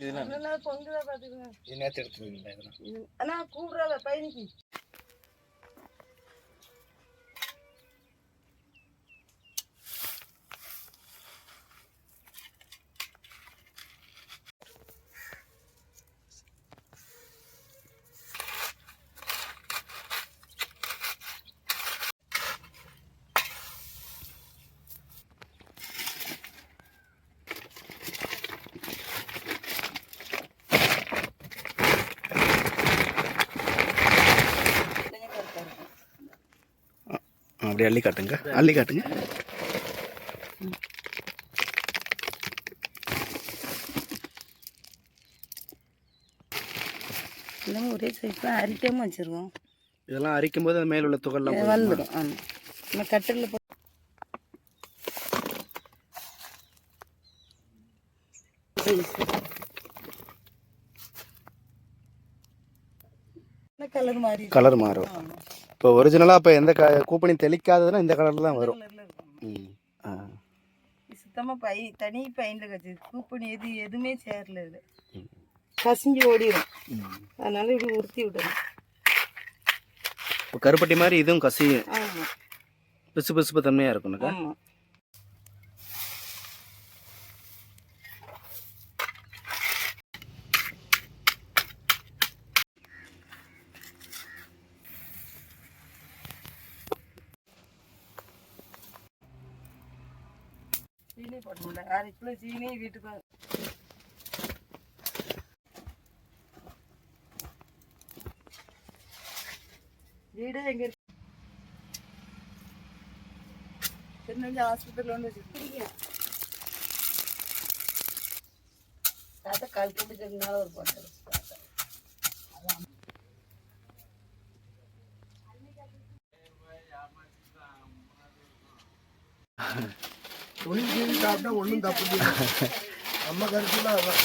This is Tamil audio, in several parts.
இதெல்லாம் பொங்குதா பாத்துக்கோங்க நேற்று எடுத்துருவீங்களா இதெல்லாம்? கூப்பிடாத பையனுக்கு? அப்படியே அள்ளி காட்டுங்க. அள்ளி காட்டுங்க. இதெல்லாம் ஒரே சைஸ்லாம் அரிக்காம வச்சிருக்கோம் இதெல்லாம் அரிக்கும் போது மேல உள்ள துகள்லாம்? வந்துடும் ஆமாம் நம்ம போ கலர் மாறி கலர் மாறும். இப்போ ஒரிஜினலாக இப்போ எந்த க கூப்பணி தெளிக்காததுன்னா இந்த கலரில் தான் வரும். ம். ஆ. சுத்தமாக பை தனி பையனில் கட்சி கூப்பணி எது எதுவுமே சேரல இது. கசிஞ்சு ஓடிடும். அதனால இப்படி உறுத்தி விடணும். இப்போ கருப்பட்டி மாதிரி இதுவும் கசியும். பிசு பிசுப்பு தன்மையாக இருக்கும்னுக்கா சீனி சீனி போட்டோம்ல அரை கிலோ சீனி வீட்டுக்கு வீடு எங்க இருக்கு? திருநெல்வேலி ஹாஸ்பிட்டல் வந்து வச்சுருக்கீங்க. தாத்தா கல் பிடிச்சதுனால ஒரு போட்டது சாப்பிட்டா ஒன்றும் தப்பு இல்லை நம்ம கருத்துல அதான்.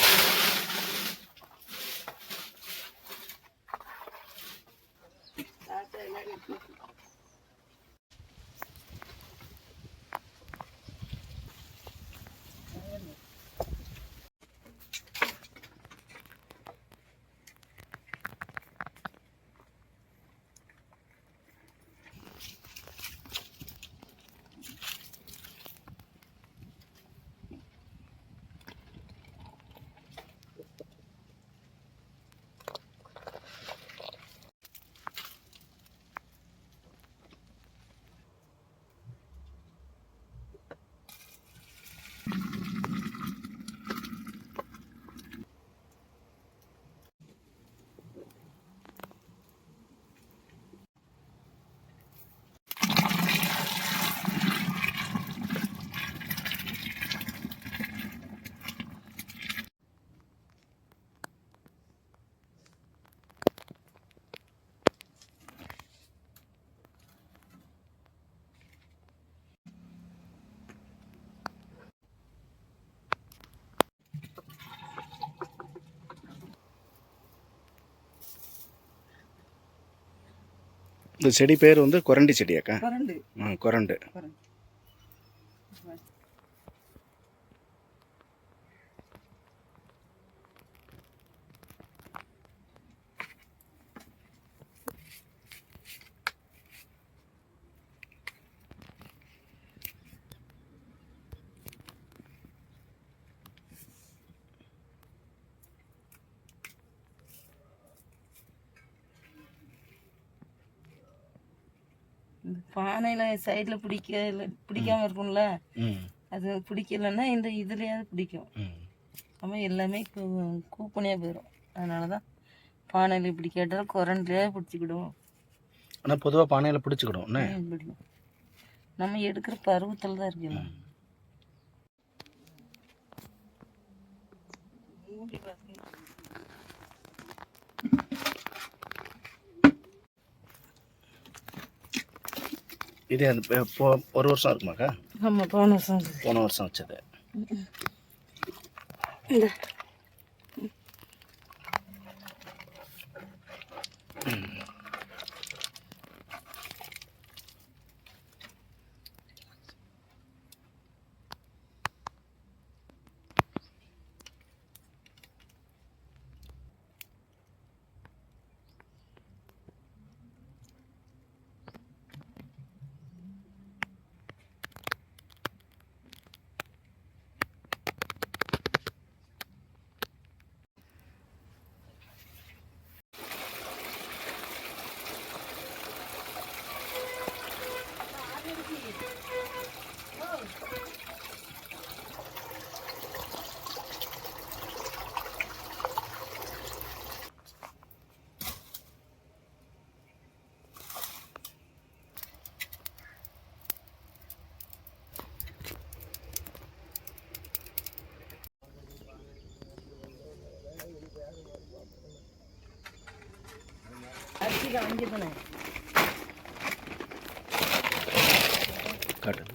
இந்த செடி பேர் வந்து கொரண்டி செடியாக்கா? கரண்டு. ஆ கொரண்டு. பானையில் சைடில் பிடிக்க பிடிக்காம இருக்கும்ல? அது பிடிக்கலன்னா இந்த இதுலையாவது பிடிக்கும். நம்ம எல்லாமே கூப்பனையாக போயிடும் அதனால தான் பானையில் இப்படி கேட்டாலும் குரண்ட்லேயே பிடிச்சிக்கிடுவோம் ஆனால் பொதுவாக பானையில் பிடிச்சிக்கிடும். பிடிக்கும். நம்ம எடுக்கிற பருவத்தில் தான் இருக்கு எல்லாம். மூடி பாருங்க. இது அந்த ஒரு வருஷம் இருக்குமாக்கா ஆமாம் போன வருஷம். போன வருஷம் வச்சது இந்த அது அங்கே தானே காட்டு.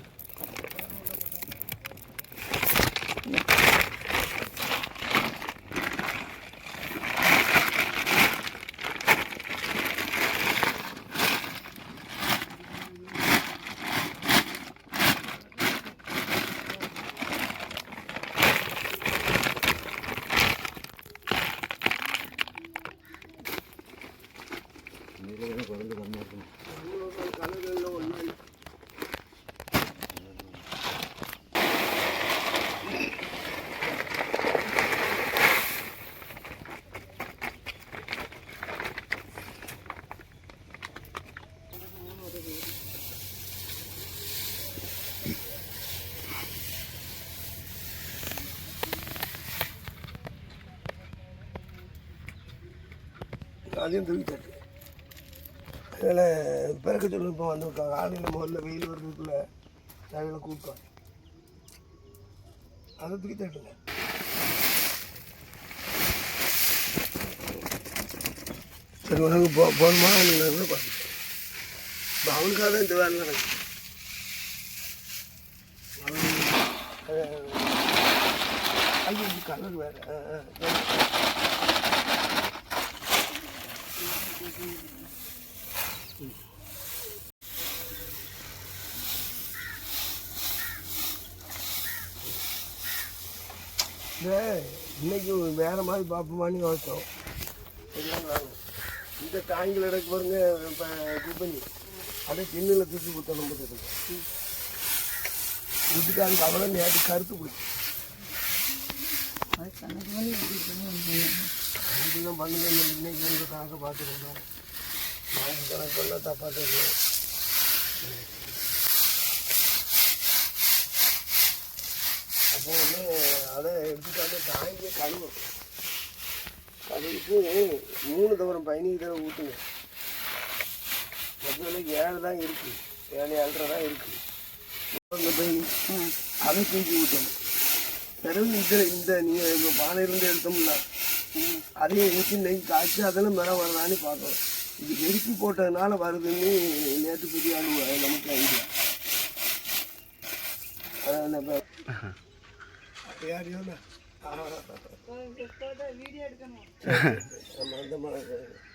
அதையும் தூக்கி தட்டு அதில் பிறக்க சொல்லு இப்போ வந்திருக்காங்க. காலையில் முதல்ல வெயில் வருதுக்குள்ள நாங்கள் கூப்பிட்டோம் அதை தூக்கி தட்டுங்க சரி உனக்கு போ போகணுமா நீங்கள் கூட பார்த்து இப்போ அவனுக்காக தான் இந்த வேலை நடக்குது. ஐயோ கலர் வேறு. இன்னைக்கு வேற மாதிரி பார்ப்போமான்னு யோசிச்சோம். இந்த டாங்கில் எடுக்க பாருங்க இப்போ பண்ணி அதே டின்னில் தூக்கி கொடுத்தோம் நம்ம இதுக்காங்க அவ்வளோ நேற்று கருத்து பிடிச்சி இதுதான் பண்ணுங்க இன்னைக்கு வந்து கணக்கை பார்த்துருந்தோம் நாங்கள் கணக்கு தப்பாக தெரியும் அப்போ வந்து அதை எடுத்துட்டாலே தாங்கியே கழுவும். கழுவிட்டு மூணு தவறம் பதினஞ்சு தடவை ஊற்றுங்க மொத்தம் ஏழு தான் இருக்குது ஏழு ஏழரை தான் இருக்குது அந்த பயணி அதை தூக்கி ஊற்றணும் பிறகு இதில் இந்த நீங்கள் இப்போ பானையிலேருந்து எடுத்தோம்ல அதையும் ஊற்றி நெய் காய்ச்சி அதெல்லாம் மரம் வருதான்னு பார்க்கணும். இது நெருக்கி போட்டதுனால வருதுன்னு நேற்று புதிய நமக்கு ஐடியா. அதான் நம்ம